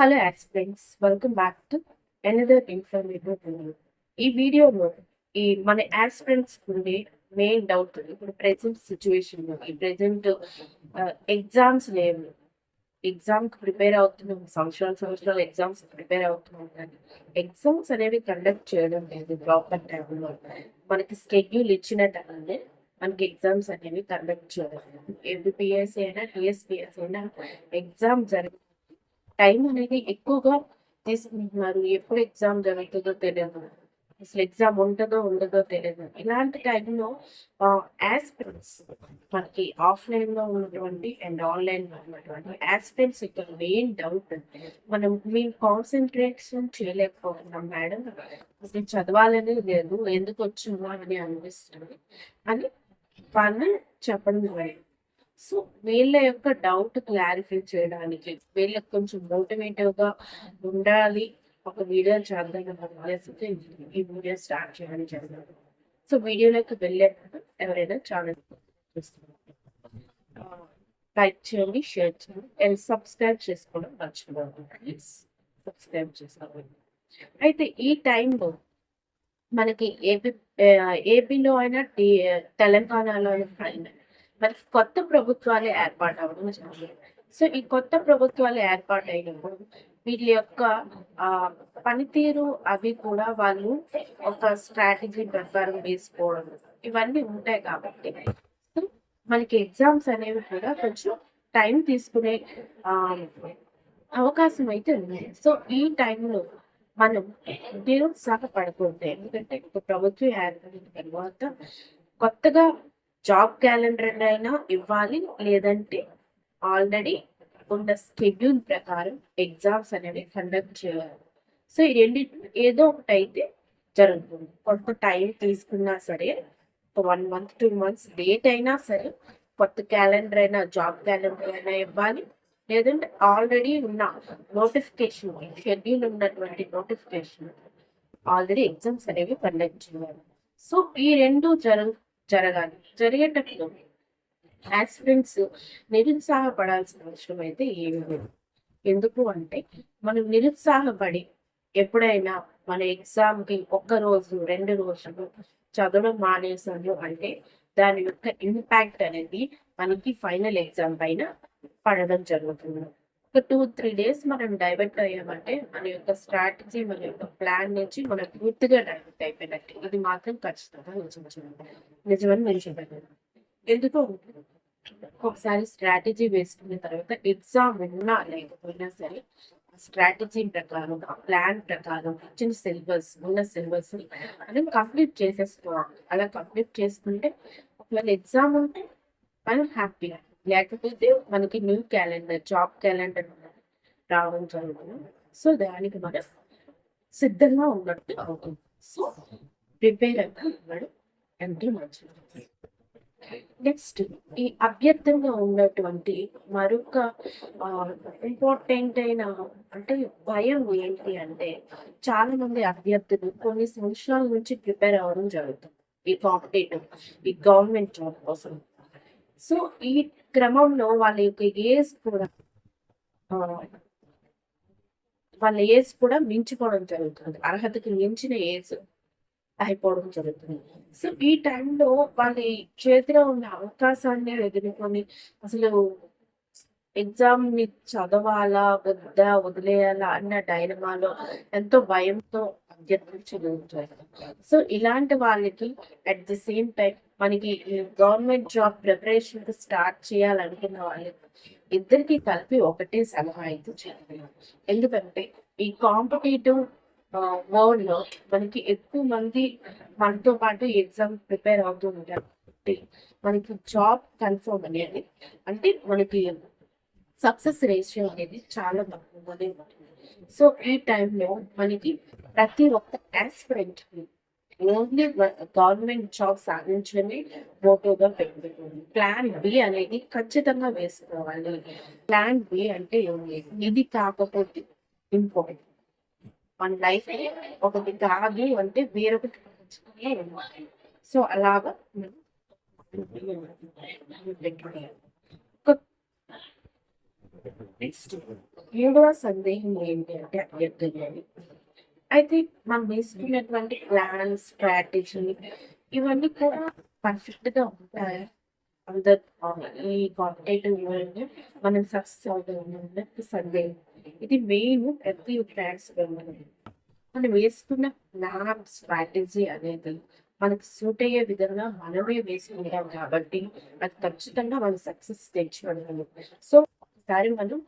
Hello యాక్స్ప్రెండ్స్ welcome back to another informative video ఈ వీడియోలో ఈ మన యాక్స్ప్రెండ్స్ ఉండే మెయిన్ డౌట్ ఇప్పుడు ప్రెసెంట్ సిచ్యువేషన్లో ఈ ప్రజెంట్ ఎగ్జామ్స్ లేవు. ఎగ్జామ్కి ప్రిపేర్ అవుతున్నాం. సంవత్సరాల సంవత్సరాలు ఎగ్జామ్స్ ప్రిపేర్ అవుతున్నాం కానీ ఎగ్జామ్స్ అనేవి కండక్ట్ చేయడం లేదు ప్రాపర్ టైంలో మనకి స్కెడ్యూల్ ఇచ్చిన టైంలో మనకి ఎగ్జామ్స్ అనేవి కండక్ట్ చేయడం ఏబిపిఎస్ అయినా టీఎస్పీఎస్ అయినా ఎగ్జామ్ జరిగి టైం అనేది ఎక్కువగా తీసుకుంటున్నారు. ఎప్పుడు ఎగ్జామ్ జరుగుతుందో తెలియదు అసలు ఎగ్జామ్ ఉంటుందో ఉండదో తెలియదు ఇలాంటి టైంలో యాస్పిరెంట్స్ మనకి ఆఫ్లైన్లో ఉన్నటువంటి అండ్ ఆన్లైన్లో ఉన్నటువంటి యాస్పిరెంట్స్ ఇక్కడ మెయిన్ డౌట్ మనం మేము కాన్సన్ట్రేషన్ చేయలేకపోతున్నాం మేడం. అసలు చదవాలని లేదు. ఎందుకు వచ్చిందో అని అనిపిస్తుంది. అని వాళ్ళు చెప్పడం జరిగింది సో వీళ్ళ యొక్క డౌట్ క్లారిఫై చేయడానికి వీళ్ళకి కొంచెం మోటివేటివ్గా ఉండాలి. ఒక వీడియో చేద్దాం అనేసి ఈ వీడియో స్టార్ట్ చేయడం చేస్తాను సో వీడియోలోకి వెళ్ళేటప్పుడు ఎవరైనా ఛానల్ లైక్ చేయండి షేర్ చేయండి అండ్ సబ్స్క్రైబ్ చేసుకోవడం మర్చిపోవద్దు ప్లీజ్ సబ్స్క్రైబ్ చేసుకోవాలి అయితే ఈ టైంలో మనకి ఏపీ ఏపీలో అయినా టీ తెలంగాణలో అయినా మరి కొత్త ప్రభుత్వాలు ఏర్పాటు అవ్వడం జరిగింది. సో ఈ కొత్త ప్రభుత్వాలు ఏర్పాటు అయినప్పుడు వీళ్ళ యొక్క పనితీరు అవి కూడా వాళ్ళు ఒక స్ట్రాటజీ ప్రకారం వేసుకోవడం ఇవన్నీ ఉంటాయి కాబట్టి. సో మనకి ఎగ్జామ్స్ అనేవి కూడా కొంచెం టైం తీసుకునే అవకాశం అయితే ఉంది. సో ఈ టైంలో మనం నిరుత్సాహపడకూడదు ఎందుకంటే ఒక ప్రభుత్వం ఏర్పడిన తర్వాత కొత్తగా జాబ్ క్యాలెండర్ అయినా ఇవ్వాలి. లేదంటే ఆల్రెడీ ఉన్న స్కెడ్యూల్ ప్రకారం ఎగ్జామ్స్ అనేవి కండక్ట్ చేయాలి. సో ఈ రెండు ఏదో ఒకటి అయితే జరుగుతుంది. కొంత టైం తీసుకున్నా సరే one month two months late అయినా సరే కొత్త క్యాలెండర్ అయినా జాబ్ క్యాలెండర్ అయినా ఇవ్వాలి. లేదంటే ఆల్రెడీ ఉన్న నోటిఫికేషన్ షెడ్యూల్ ఉన్నటువంటి నోటిఫికేషన్ ఆల్రెడీ ఎగ్జామ్స్ అనేవి కండక్ట్ చేయాలి. సో ఈ రెండు జరుగు జరగాలి. జరిగేటప్పుడు యాక్సిడెంట్స్ నిరుత్సాహపడాల్సిన అవసరం అయితే ఏమి లేదు. ఎందుకు అంటే మనం నిరుత్సాహపడి ఎప్పుడైనా మన ఎగ్జామ్కి ఒక్క రోజు రెండు రోజులు చదవడం మానేసాము అంటే దాని యొక్క ఇంపాక్ట్ అనేది మనకి ఫైనల్ ఎగ్జామ్ పైన పడడం జరుగుతుంది. ఒక టూ త్రీ డేస్ మనం డైవర్ట్ అయ్యామంటే మన యొక్క స్ట్రాటజీ మన యొక్క ప్లాన్ నుంచి మనం పూర్తిగా డైవర్ట్ అయిపోయినట్టు. ఇది మాత్రం ఖచ్చితంగా నిజం నిజమని నేను చెప్పగలను. ఒకసారి స్ట్రాటజీ వేసుకున్న తర్వాత ఎగ్జామ్ ఉన్నా లేకపోయినా సరే స్ట్రాటజీ ప్రకారం ఆ ప్లాన్ ప్రకారం ఇచ్చిన సిలబస్ ఉన్న సిలబస్ మనం కంప్లీట్ చేసేసుకోవాలి. అలా కంప్లీట్ చేసుకుంటే ఒకవేళ ఎగ్జామ్ ఉంటే మనం హ్యాపీగా లేకపోతే మనకి న్యూ క్యాలెండర్ జాబ్ క్యాలెండర్ రావడం జరుగుతుంది. సో దానికి మనం సిద్ధంగా ఉన్నట్టు అవుతుంది. సో ప్రిపేర్ అయితే ఉండడం ఎంతో మంచిది. నెక్స్ట్ ఈ అభ్యర్థంగా ఉన్నటువంటి మరొక ఇంపార్టెంట్ అయిన అంటే భయం ఏంటి అంటే చాలా మంది అభ్యర్థులు కొన్ని సంవత్సరాల నుంచి ప్రిపేర్ అవ్వడం జరుగుతుంది. ఈ కాంపిటేటివ్ ఈ గవర్నమెంట్ జాబ్ కోసం. సో ఈ క్రమంలో వాళ్ళ యొక్క ఏజ్ కూడా వాళ్ళ ఏజ్ కూడా మించిపోవడం జరుగుతుంది. అర్హతకి మించిన ఏజ్ అయిపోవడం జరుగుతుంది. సో ఈ టైంలో వాళ్ళ చేతిలో ఉన్న అవకాశాన్ని ఎదుర్కొని అసలు ఎగ్జామ్ని చదవాలా వద్దా వదిలేయాలా అన్న డైనమాలో ఎంతో భయంతో అభ్యర్థులు చదువుతారు సో ఇలాంటి వాళ్ళకి అట్ ది సేమ్ టైం మనకి గవర్నమెంట్ జాబ్ ప్రిపరేషన్ స్టార్ట్ చేయాలనుకున్న వాళ్ళకి ఇద్దరికి కలిపి ఒకటే సలహా అయితే చేయాలి. ఎందుకంటే ఈ కాంపిటేటివ్ వరల్డ్లో మనకి ఎక్కువ మంది మనతో పాటు ఎగ్జామ్ ప్రిపేర్ అవుతూ ఉంటారు. మనకి జాబ్ కన్ఫర్మ్ అనేది అంటే మనకి సక్సెస్ రేషియో అనేది చాలా తక్కువగానే ఉంటుంది. సో ఈ టైంలో మనకి ప్రతి ఒక్క ఆస్పిరెంట్ ఓన్లీ గవర్నమెంట్ జాబ్ సాధించడమే మోటోగా పెట్టుకుంది ప్లాన్ బి అనేది ఖచ్చితంగా వేసుకోవాలి. ప్లాన్ బి అంటే ఏం లేదు ఇది కాకపోతే ఇంపార్టెంట్ మన లైఫ్ ఒకటి కాదు అంటే వేరొకటి సో అలాగా నెక్స్ట్ సందేహం ఏంటి అంటే అభ్యర్థులని అయితే మనం వేసుకున్నటువంటి ప్లాన్ స్ట్రాటజీ ఇవన్నీ కూడా పర్ఫెక్ట్గా ఉంటాయి. అందర్ ఈ కాంపిటేటివ్ మనం సక్సెస్ అవుతామన్నట్టు సందేహం ఇది మెయిన్ ప్రతి ప్లాన్స్ మనం వేసుకున్న ప్లాన్ స్ట్రాటజీ అనేది మనకు సూట్ అయ్యే విధంగా మనమే వేసుకుంటాం కాబట్టి అది ఖచ్చితంగా మనం సక్సెస్ తెచ్చుకోగలము సో ఒకసారి మనం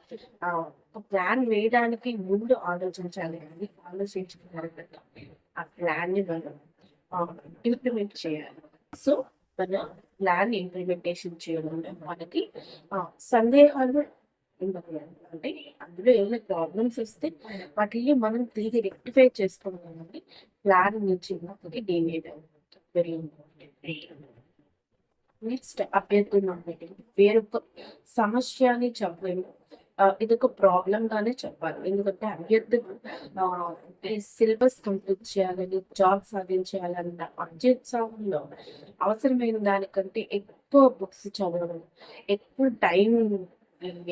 ఒక ప్లాన్ వేయడానికి ముందు ఆలోచించాలి అని ఆలోచించుకున్న ఆ ప్లాన్ని మనం ఇంప్లిమెంట్ చేయాలి. సో మన ప్లాన్ ఇంప్లిమెంటేషన్ చేయడంలో మనకి సందేహాలు ఉండదు అంటే అందులో ఏమైనా ప్రాబ్లమ్స్ వస్తే వాటిని మనం తిరిగి రెక్టిఫై చేసుకోవాలంటే ప్లాన్ నుంచి మనకి డేవియేట్ అవుతుంది వెరీ ఇంపార్టెంట్ నెక్స్ట్ అభ్యర్థులు అనేది వేరొక సమస్య అని చెప్పలేము. ఇది ఒక ప్రాబ్లంగానే చెప్పాలి. ఎందుకంటే అభ్యర్థులు సిలబస్ కంప్లీట్ చేయాలని జాబ్ సాధించాలన్న అత్యుత్సాహంలో అవసరమైన దానికంటే ఎక్కువ బుక్స్ చదవడం ఎక్కువ టైం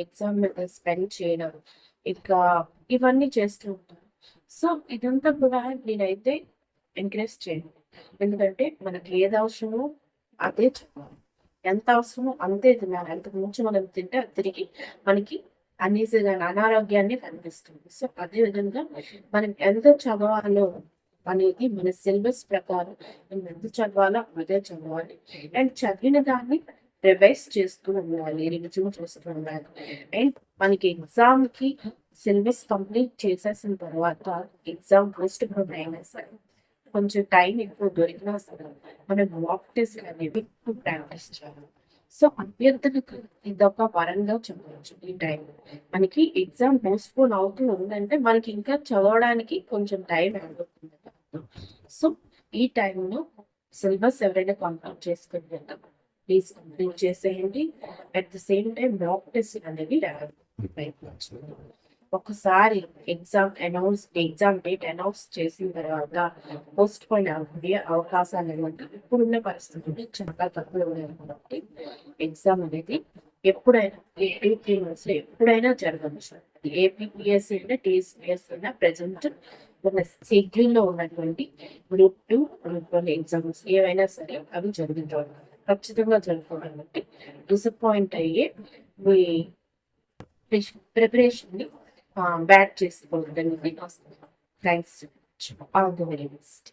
ఎగ్జామ్ మీద స్పెండ్ చేయడం ఇంకా ఇవన్నీ చేస్తూ ఉంటారు. సో ఇదంతా కూడా నేనైతే ఎంకరేజ్ చేయను. ఎందుకంటే మనకి ఏది అవసరమో అదే చెప్పాలి. ఎంత అవసరమో అంతే తినాలి. అంతకు మించి మనం తింటే అది తిరిగి మనకి అనీజీగా అనారోగ్యాన్ని కనిపిస్తుంది సో అదే విధంగా మనం ఎంత చదవాలో అనేది మన సిలబస్ ప్రకారం మనం ఎంత చదవాలో అదే చదవాలి. అండ్ చదివిన దాన్ని రివైజ్ చేస్తూ ఉండాలి. రివిజన్ చేస్తూ ఉండాలి. అండ్ మనకి ఎగ్జామ్కి సిలబస్ కంప్లీట్ చేసేసిన తర్వాత ఎగ్జామ్ ఫస్ట్ పోన్ అయినా సరే. కొంచెం టైం ఎక్కువ దొరికినా సరే మనం వాక్ టెస్ట్ అనేవి ప్రాక్టీస్ చేయాలి. సో అభ్యర్థులకు ఇదొక వరంగా చెప్పవచ్చు ఈ టైం. మనకి ఎగ్జామ్ పోస్ట్ పోన్ అవుతూ ఉందంటే మనకి ఇంకా చదవడానికి కొంచెం టైం అవుతుంది సో ఈ టైంలో సిలబస్ ఎవరైనా కంప్లీట్ చేసుకుని ప్లీజ్ కంప్లీట్ చేసేయండి. At the same time mock test అనేది రాయాలి ఒకసారి exam announce exam date announce చేసిన తర్వాత పోస్ట్ పోయిన అయ్యే అవకాశాలు ఏమంటే ఇప్పుడున్న పరిస్థితులు చాలా తక్కువ ఉన్నాయి కాబట్టి ఎగ్జామ్ అనేది ఎప్పుడైనా టూ త్రీ మంత్స్లో ఎప్పుడైనా జరగవచ్చు. ఏపీపీఎస్సీ అయినా టీఎస్పీఎస్ అయినా ప్రజెంట్ మన schedule లో ఉన్నటువంటి group two group one exams ఏవైనా సరే అవి జరుగుతాయి ఖచ్చితంగా జరుగుతాయి కాబట్టి డిసప్పాయింట్ అయ్యే మీ preparation ని bat చేసుకోవద్దని thanks all the very best